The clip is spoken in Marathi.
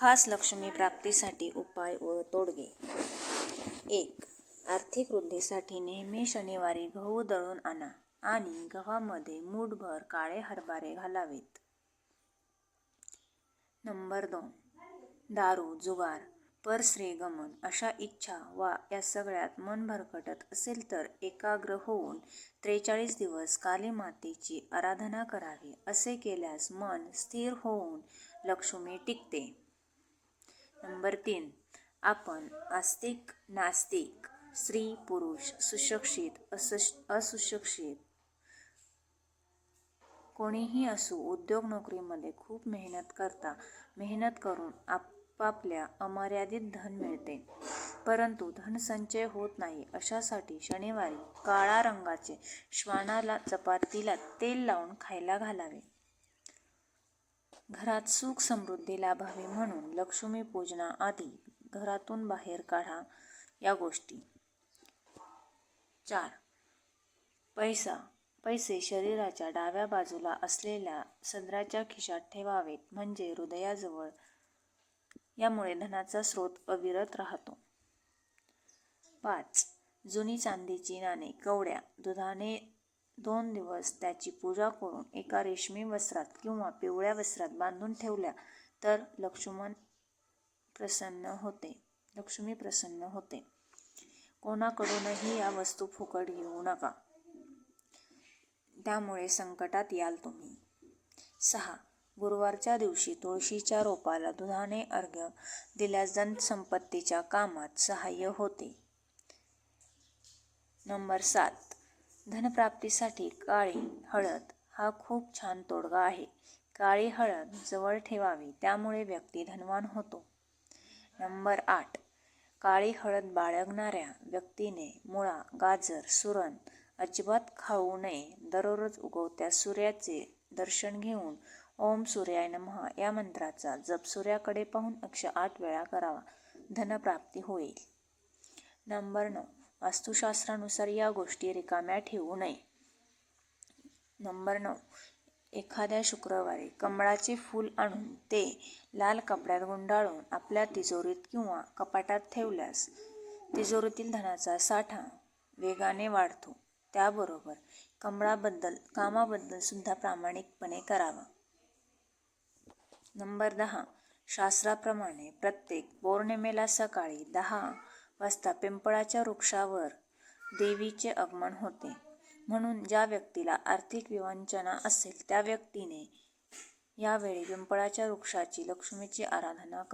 खास लक्ष्मी प्राप्तीसाठी उपाय व तोडगे एक आर्थिक वृद्धीसाठी नेहमी शनिवारी गहू दळून आणा आणि गव्हामध्ये मूठभर काळे हरभरे घालावेत. नंबर दोन दारू, जुगार, परस्त्रीगमन अशा इच्छा वा या सगळ्यात मन भरकटत असेल तर एकाग्र होऊन त्रेचाळीस दिवस काली मातेची आराधना करावी. असे केल्यास मन स्थिर होऊन लक्ष्मी टिकते. नंबर तीन आपण आस्तिक नास्तिक, स्त्री पुरुष, सुशिक्षित अशिक्षित कोणीही असो उद्योग नोकरीमध्ये खूप मेहनत करता. मेहनत करून आपापल्या अमर्यादित धन मिळते, परंतु धनसंचय होत नाही अशासाठी शनिवारी काळा रंगाचे श्वानाला चपातीला तेल लावून खायला घालावे. घरात सुख समृद्धी लाभावी म्हणून लक्ष्मीपूजनाआधी घरातून बाहेर काढा या गोष्टी. चार पैसा पैसे शरीराच्या डाव्या बाजूला असलेल्या सदराच्या खिशात ठेवावेत म्हणजे हृदयाजवळ. यामुळे धनाचा स्रोत अविरत राहतो. पाच जुनी चांदीची नाणी कवड्या दुधाने दोन दिवस त्याची पूजा करून एका रेशमी वस्त्रात किंवा पिवळ्या वस्त्रात बांधून ठेवल्या तर लक्ष्मण प्रसन्न होते. लक्ष्मी प्रसन्न होते कोणाकडूनही या वस्तू फुकट घेऊ नका, त्यामुळे संकटात याल तुम्ही. सहा गुरुवारच्या दिवशी तुळशीच्या रोपाला दुधाने अर्घ्य दिल्यास धनसंपत्तीच्या कामात सहाय्य होते. नंबर सात धनप्राप्तीसाठी काळी हळद हा खूप छान तोडगा आहे. काळी हळद जवळ ठेवावी त्यामुळे व्यक्ती धनवान होतो. नंबर आठ काळी हळद बाळगणाऱ्या व्यक्तीने मुळा, गाजर, सुरण अजिबात खाऊ नये. दररोज उगवत्या सूर्याचे दर्शन घेऊन ओम सूर्याय नमः या मंत्राचा जप सूर्याकडे पाहून एकशे आठ वेळा करावा. धनप्राप्ती होईल. नंबर नऊ वास्तुशास्त्रानुसार या गोष्टी रिकाम्या ठेवू नये. नंबर नऊ एखाद्या शुक्रवारी कमळाचे फूल आणून ते लाल कपड्यात गुंडाळून आपल्या तिजोरीत किंवा कपाटात ठेवल्यास तिजोरीतील धनाचा साठा वेगाने वाढतो. त्याबरोबर कामाबद्दल सुद्धा प्रामाणिकपणे करावा. नंबर दहा शास्त्राप्रमाणे प्रत्येक पौर्णिमेला सकाळी दहा वाजता पिंपळाच्या वृक्षावर देवीचे आगमन होते. म्हणून ज्या व्यक्तीला आर्थिक विवंचना असेल त्या व्यक्तीने यावेळी पिंपळाच्या वृक्षाची लक्ष्मीची आराधना कर